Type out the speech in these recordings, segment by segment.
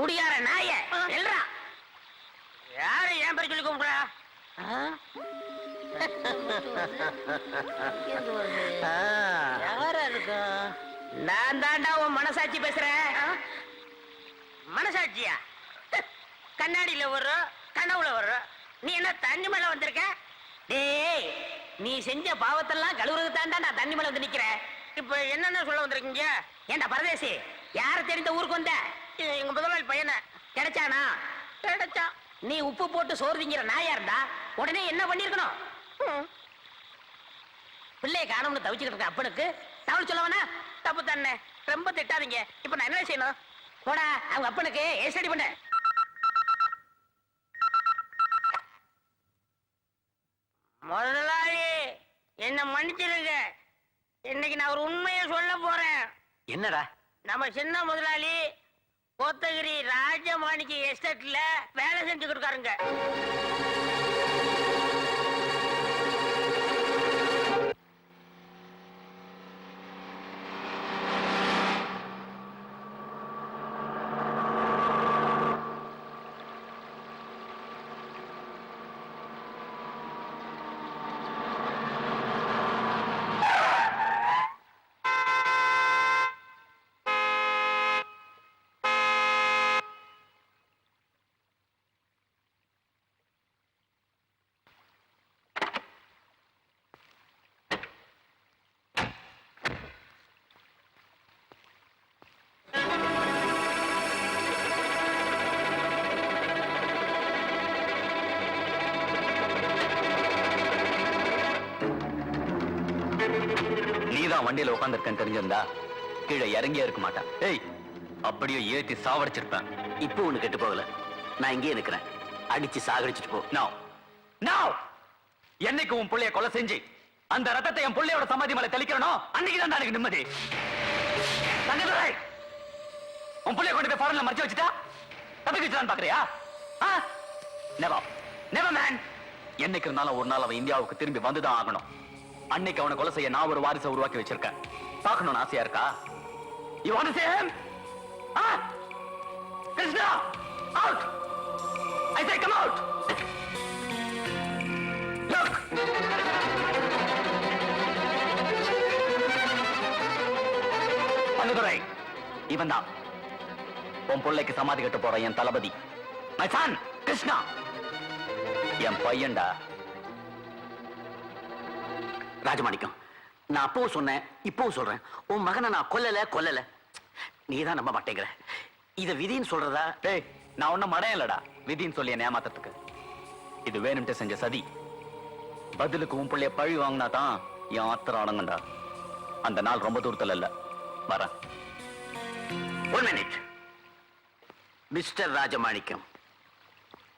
குடியார நாய எல்றா யாரு ஏன் பேர் சொல்லி கூப்பிடுறா? யாரா நான் தாண்டா உன் மனசாட்சி பேசுறேன். மனசாட்சியா? கண்ணாடியில வர்றோம் கனவுல வர்றோம் நீ என்ன தண்ணி மேல வந்திருக்க? டேய் நீ செஞ்ச பாவத்தெல்லாம் கழுவுறது தாண்டா நான் தண்ணி மேல வந்து நிக்கிறேன் இப்ப என்னென்ன சொல்ல வந்திருக்கீங்க? ஏண்டா பரதேசி யார தெரிந்த ஊருக்கு வந்த? இது எங்க முதலாளி பையனை கிடைச்சானா? கிடைச்சா. நீ உப்பு போட்டு சோறு திங்கிற நாயா இருந்தா உடனே என்ன பண்ணிருக்கணும்? பிள்ளைய காணும்னு தவிச்சுக்கிட்டு இருக்க அப்பனுக்கு. தவள் சொல்லவனா? தப்பு தானே. ரொம்ப திட்டாதீங்க. இப்ப நான் என்ன செய்யணும்? போடா அவங்க அப்பனுக்கு ஏசடி பண்ண. முதலாளி என்ன மன்னிச்சிருங்க. இன்னைக்கு நான் ஒரு உண்மையை சொல்ல போறேன். என்னடா? நம்ம சின்ன முதலாளி கோத்தகிரி ராஜமாணிக்கு எஸ்டேட்ல வேலை செஞ்சு கொடுக்காருங்க. வண்டியில உட்காந்துருக்கேன்னு தெரிஞ்சிருந்தா கீழே இறங்கியே இருக்க மாட்டான் ஏய் அப்படியே ஏத்தி சாவடிச்சிருப்பேன். இப்போ ஒண்ணு கெட்டு போகல. நான் இங்கேயே நிக்கிறேன். அடிச்சு சாகடிச்சிட்டு போ. நோ நோ என்னைக்கு உன் புள்ளைய கொலை செஞ்சு அந்த ரத்தத்தை என் புள்ளையோட சமாதி மேல தெளிக்கிறனோ அன்னைக்கு தான் எனக்கு நிம்மதி. தங்கதுரை உன் புள்ளைய கொண்டு போய் ஃபாரின்ல மறைச்சு வச்சுட்டா? தப்பிக்க வச்சுதான் பாக்குறியா? நெவா நெவா மேன் என்னைக்கு இருந்தாலும் ஒரு நாள் அவன் இந்தியாவுக்கு திரும்பி வந்துதான் ஆகணும். அன்னைக்கு அவனை கொலை செய்ய நான் ஒரு வாரிசை உருவாக்கி வச்சிருக்கேன். பார்க்கணும்னு ஆசையா இருக்கா? You want see him? Ah? Krishna out I say come out. Look. Panguthurai இவன் தான் உன் பிள்ளைக்கு சமாதி கட்டு போற என் தளபதி. My son Krishna. என் பையன்டா. ராஜமாணிக்கம். நான் அப்பவும் சொன்னேன் இப்பவும் சொல்றேன். உன் மகனை நான் கொல்லல கொல்லல. நீதான் நம்ப மாட்டேங்கிற. இத விதின்னு சொல்றதா? டேய் நான் ஒண்ணும் மடையன் இல்லடா. விதின்னு சொல்லி என்னை ஏமாத்துறதுக்கு இது வேணும்ட்டு செஞ்ச சதி. பதிலுக்கு உன் பிள்ளைய பழி வாங்கினா தான் என் ஆத்திரம் அடங்குண்டா அந்த நாள் ரொம்ப தூரத்துல இல்ல. வரேன். ஒன் மினிட் மிஸ்டர் ராஜமாணிக்கம்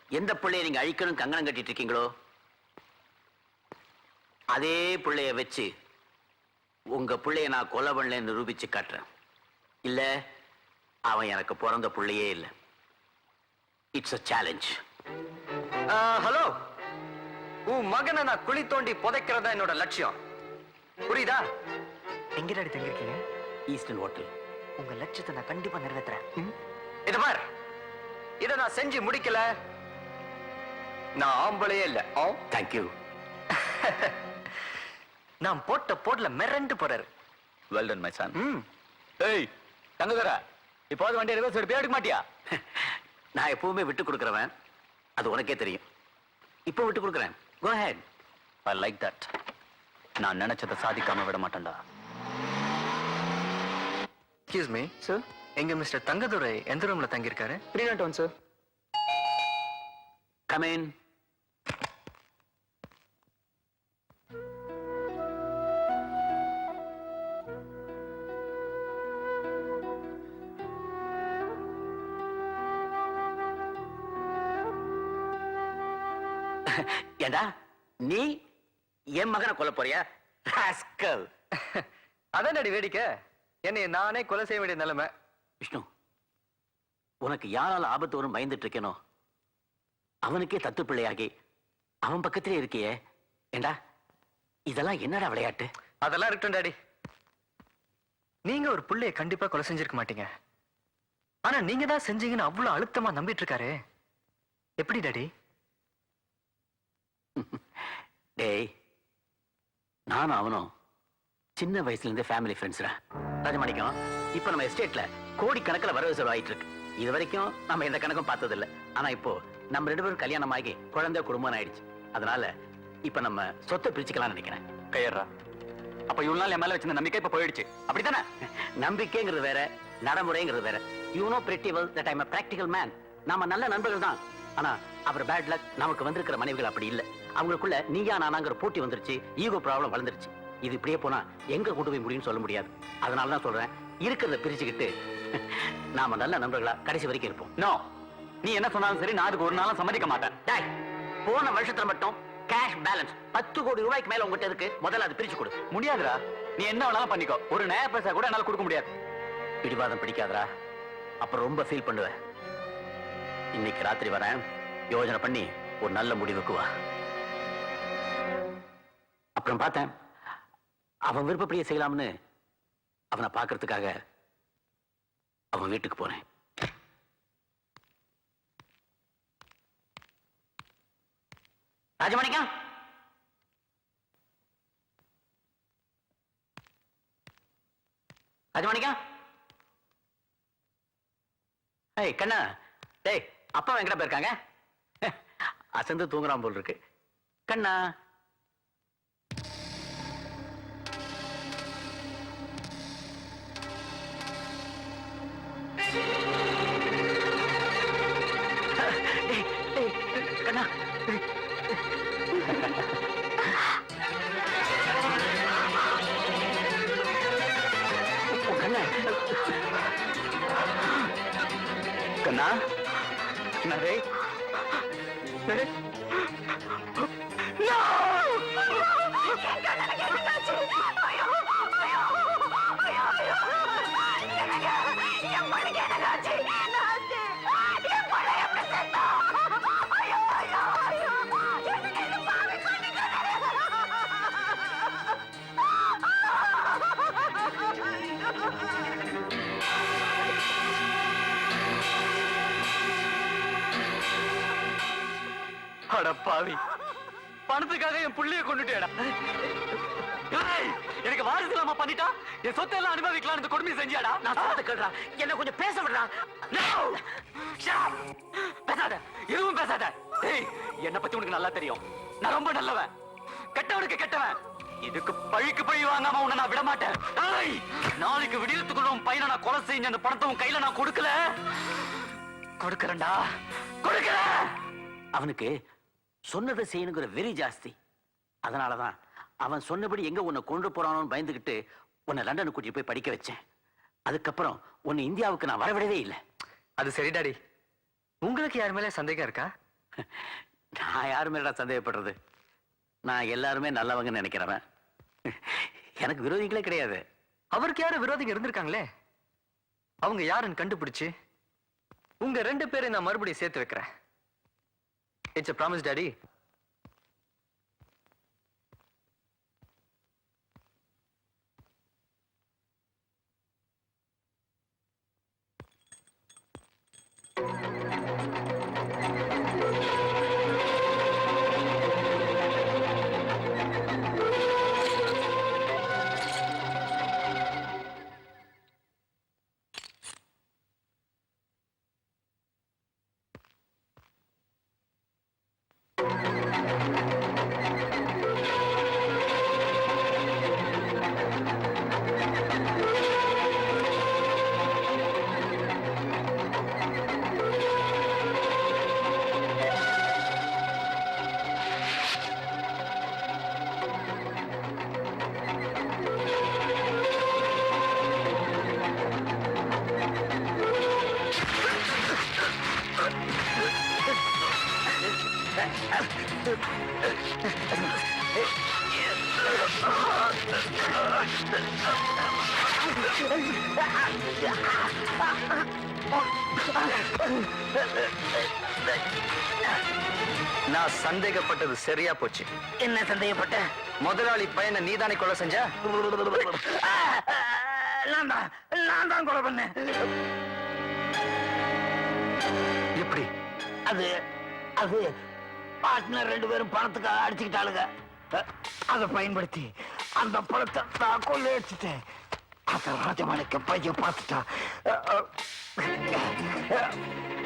எந்த பிள்ளைய நீங்க அழிக்கணும் கங்கணம் கட்டிட்டு இருக்கீங்களோ? அதே பிள்ளைய வச்சு உங்க பிள்ளைய நான் கொலை பண்ணலன்னு நிரூபிச்சு காட்டுறேன். இல்ல அவன் எனக்கு பிறந்த பிள்ளையே இல்லை. It's a challenge hello. உன் மகனை நான் குழி தோண்டி புதைக்கிறதா என்னோட லட்சியம். புரியுதா? எங்க டாடி தங்கிருக்கீங்க ஈஸ்டர்ன் ஹோட்டல் உங்க லட்சியத்தை நான் கண்டிப்பா நிறைவேத்துறேன். இது பார். இத நான் செஞ்சு முடிக்கல. நான் ஆம்பளையே இல்ல. ஆ? தேங்க்யூ நான் போட்ட போட்ல மிரண்டு போறாரு. வெல் டன் மை சன் ம். ஏய் தங்கதரா இப்போது வண்டி ரிவர்ஸ் எடுத்து எடுக்க மாட்டியா? நான் எப்பவுமே விட்டு கொடுக்குறவன். அது உனக்கே தெரியும். இப்போ விட்டு கொடுக்குறேன். Go ahead I like that நான் நினைச்சதை சாதிக்காம விட மாட்டேன்டா. எக்ஸ்கியூஸ் மீ சார் எங்க மிஸ்டர் தங்கதுரை எந்த ரூம்ல தங்கியிருக்காரு? Three naught one sir come ஏண்டா? நீ என் மகனை கொல்ல போறியா? ராஸ்கல். அதான் வேடிக்கை? என்னை நானே கொலை செய்ய வேண்டிய நிலைமை. விஷ்ணு உனக்கு யாரால ஆபத்து வரும் பயந்துட்டு இருக்கேனோ? அவனுக்கே தத்து பிள்ளையாகி அவன் பக்கத்திலே இருக்கியே. ஏண்டா இதெல்லாம் என்னடா விளையாட்டு? அதெல்லாம் இருக்கட்டும் டாடி. நீங்க ஒரு புள்ளைய கண்டிப்பா கொலை செஞ்சிருக்க மாட்டீங்க. ஆனா நீங்க தான் செஞ்சீங்கன்னு அவ்வளவு அழுத்தமா நம்பிட்டு இருக்காரு. எப்படி டாடி? டேய் நானும் அவனும் சின்ன வயசுல இருந்தே ஃபேமிலி ஃப்ரெண்ட்ஸ்ரா ராஜமாணிக்கம் இப்ப நம்ம எஸ்டேட்ல கோடி கணக்குல வரவு செலவாயிட்டு இருக்கு இது வரைக்கும் நம்ம எந்த கணக்கும் பார்த்தது இல்ல ஆனா இப்போ நம்ம ரெண்டு பேரும் கல்யாணம் ஆகி குழந்தை குடும்பம் ஆயிடுச்சு. அதனால இப்ப நம்ம சொத்தை பிரிச்சுக்கலாம்னு நினைக்கிறேன். கையறா அப்ப இவ்வளவு நாள் என் மேல வச்சிருந்த நம்பிக்கை இப்ப போயிடுச்சு. அப்படித்தானே? நம்பிக்கைங்கிறது வேற நடைமுறைங்கிறது வேற. You know pretty well that I'm practical man நாம நல்ல நண்பர்கள் தான். ஆனா அவர் பேட் லக் நமக்கு வந்திருக்கிற மனைவிகள் அப்படி இல்ல. அவங்களுக்குள்ள நீயா நானாங்கிற போட்டி வந்துருச்சு ஈகோ ப்ராப்ளம் வளர்ந்துருச்சு. இது இப்படியே போனா எங்க கொண்டு போய் முடியும்னு சொல்ல முடியாது. அதனால தான் சொல்றேன் இருக்கிறத பிரிச்சுக்கிட்டு நாம நல்ல நண்பர்களா கடைசி வரைக்கும் இருப்போம். நோ நீ என்ன சொன்னாலும் சரி நான் அதுக்கு ஒரு நாளும் சம்மதிக்க மாட்டேன். டாய் போன வருஷத்துல மட்டும் கேஷ் பேலன்ஸ் பத்து கோடி ரூபாய்க்கு மேல உங்ககிட்ட இருக்கு. முதல்ல அது பிரிச்சு கொடு. முடியாதுடா. நீ என்ன வேணாலும் பண்ணிக்கோ. ஒரு நேர பைசா கூட என்னால கொடுக்க முடியாது. பிடிவாதம் பிடிக்காதடா. அப்புறம் ரொம்ப ஃபீல் பண்ணுவேன். இன்னைக்கு ராத்திரி வரேன். யோஜனை பண்ணி ஒரு நல்ல முடிவுக்கு வா. அப்புறம் பார்த்தேன் அவன் விருப்பப்படியே செய்யலாம்னு அவனை பார்க்கறதுக்காக அவன் வீட்டுக்கு போனேன். ராஜமாணிக்கம் ராஜமாணிக்கம் ஏய் கண்ணா டேய் அப்பா எங்கடா போயிருக்காங்க? அசந்து தூங்குறான் போல் இருக்கு. கண்ணா அட பாவி. பணத்துக்காக என் புள்ளைய கொண்டுட்டேடா எனக்கு வாரிசு இல்லாம பண்ணிட்டா? என் சொத்தை எல்லாம் அனுபவிக்கலாம் இந்த கொடுமை செஞ்சியாடா? நான் சொல்றத கேளுடா. என்ன கொஞ்சம் பேச விடுறா பேசாத. எதுவும் பேசாத. ஏய் என்ன பத்தி உனக்கு நல்லா தெரியும். நான் ரொம்ப நல்லவன். கெட்டவனுக்கு கெட்டவன். இதுக்கு பழிக்கு பழி வாங்காம உன்னை நான் விட மாட்டேன் நாளைக்கு விடியத்துக்குள்ள உன் பையனை நான் கொலை செஞ்ச அந்த பணத்தை உன் கையில நான் கொடுக்கல. கொடுக்கறேன்டா. கொடுக்கல! அவனுக்கு சொன்னதை செய்யணுங்கிற வெறி ஜாஸ்தி. அதனாலதான் அவன் சொன்னபடி எங்க உன்னை கொண்டு போறானோன்னு பயந்துகிட்டு உன்னை லண்டனுக்கு கூட்டிட்டு போய் படிக்க வச்சேன். அதுக்கப்புறம் உன்னை இந்தியாவுக்கு நான் வரவிடவே இல்லை. அது சரி டாடி. உங்களுக்கு யார் மேல சந்தேகம் இருக்கா? நான் யார் மேலடா சந்தேகப்படுறது? நான் எல்லாருமே நல்லவங்கன்னு நினைக்கிறவன். எனக்கு விரோதிகளே கிடையாது. அவருக்கு யாரும் விரோதிங்க இருந்திருக்காங்களே? அவங்க யாருன்னு கண்டுபிடிச்சு உங்க ரெண்டு பேரை நான் மறுபடியும் சேர்த்து வைக்கிறேன். இட்ஸ் ப்ராமிஸ் டாடி நான் சந்தேகப்பட்டது சரியா போச்சு. என்ன சந்தேகப்பட்ட? முதலாளி பையனை நீதானே கொலை செஞ்ச? நான் தான் நான் தான் கொலை பண்ணேன். எப்படி? அது அது பார்ட்னர் ரெண்டு பேரும் பணத்துக்காக அடிச்சுக்கிட்டாளுங்க. அதை பயன்படுத்தி அந்த பணத்தை நான் கொள்ளையடிச்சிட்டேன். அந்த ராஜமாணிக்க பையன் பார்த்துட்டா.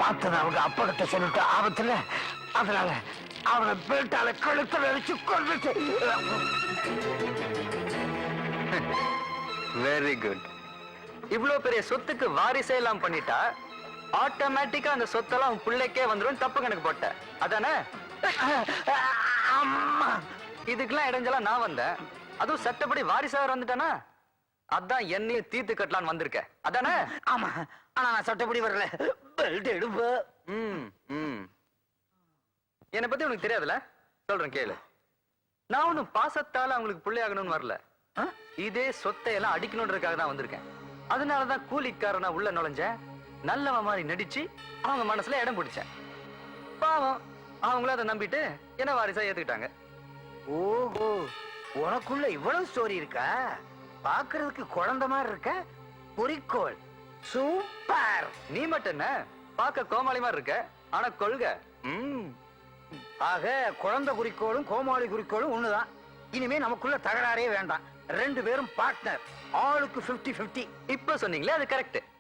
பார்த்ததை அவங்க அப்பா கிட்ட சொல்லிட்டு ஆபத்துல. அதனால அவனை பேட்டால கழுத்துல அடிச்சு கொண்டுட்டு வெரி குட் இவ்வளவு பெரிய சொத்துக்கு வாரிசே எல்லாம் பண்ணிட்டா ஆட்டோமேட்டிக்கா அந்த சொத்தெல்லாம் உன் பிள்ளைக்கே வந்துரும் தப்பு கணக்கு போட்ட. அதானே? அம்மா. இதுக்கெல்லாம் இடைஞ்சலாம் நான் வந்தேன். அதுவும் சட்டப்படி வாரிசாவர் வந்துட்டானா? அதான் என்னையும் தீர்த்து கட்டலான்னு வந்திருக்க. அதானே? ஆமா. ஆனா நான் சட்டப்படி வரல. பெல்ட் எடுப்பு என்னை பத்தி உனக்கு தெரியாதுல சொல்றேன் கேளு. நான் ஒன்னும் பாசத்தால அவங்களுக்கு பிள்ளையாகணும்னு வரல? இதே சொத்தை எல்லாம் அடிக்கணுன்றதுக்காக தான் வந்திருக்கேன். அதனாலதான் கூலிக்காரனா உள்ள நுழைஞ்சேன். நல்லவ மாதிரி நடிச்சு அவங்க மனசுல இடம் பிடிச்சேன். பாவம் அவங்களும் அதை நம்பிட்டு என்ன வாரிசா ஏத்துக்கிட்டாங்க. ஓஹோ உனக்குள்ள இவ்வளவு ஸ்டோரி இருக்கா? பாக்குறதுக்கு குழந்தை மாதிரி இருக்க? குறிக்கோள் சூப்பர் நீ மட்டும் என்ன? பார்க்க கோமாளி மாதிரி இருக்க. ஆனா கொள்கை. ம். ஆக குழந்தை குறிக்கோளும் கோமாளி குறிக்கோளும் ஒண்ணுதான். இனிமே நமக்குள்ள தகராறே வேண்டாம். ரெண்டு பேரும் பார்ட்னர் ஆளுக்கு 50 50 இப்ப சொன்னீங்களே அது கரெக்ட்